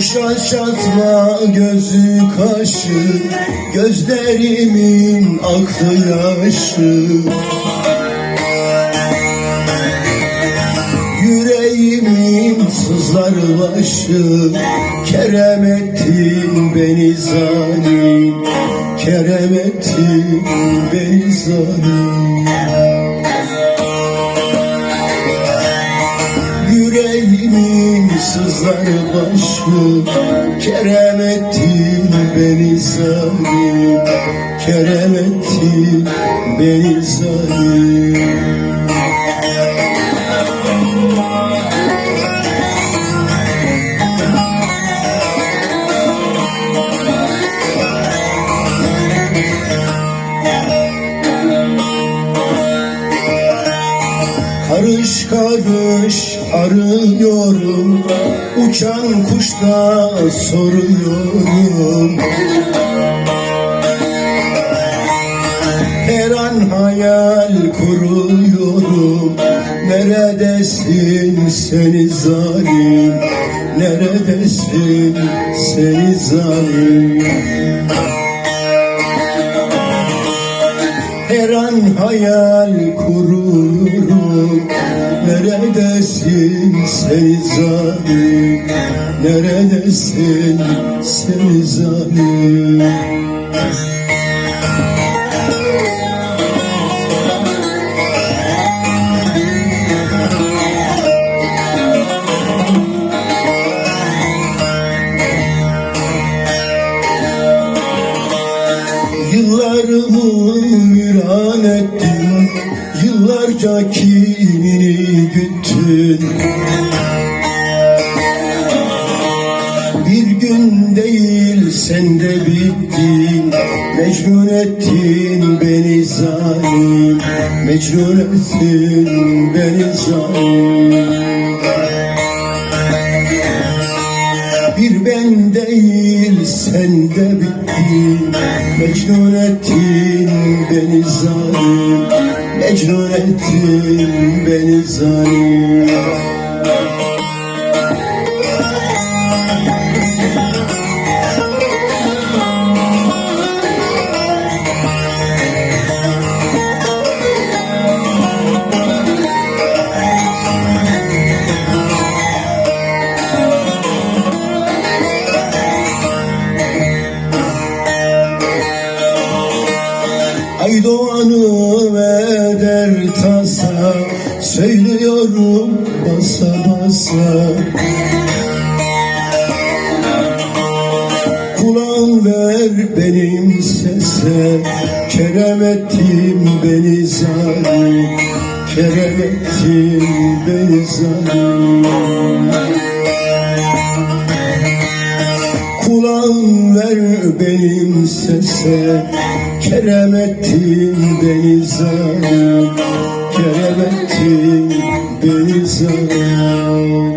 Yaşatma gözü kaşı Gözlerimin aktı yaşı. Yüreğimin sızlar başı Kerem ettin beni zalim. Kerem ettin beni zalim Yüreğimin sızlar başı Kerem ettin beni zalim Kerem ettin beni zalim Karış karış arıyorum Uçan kuşta soruyorum. Her an hayal kuruyorum Neredesin seni zalim Neredesin seni zalim? Her an hayal kuruyorum Neredesin seni zalim Neredesin seni zalim Yıllarımı viran ettin Yıllarca kinini güttün Bir gün değil sen de bittin. Mecnun ettin beni zalim. Mecnun ettin beni zalim. Bir ben değil sen de bittin. Mecnun ettin beni zalim Mecnun ettin beni zalim Söylüyorum basa basa. Kulağın ver benim sese Kerem ettin beni zalim Kerem ettin beni zalim. Kulağın ver benim sese Kerem ettin beni zalim Beni zalim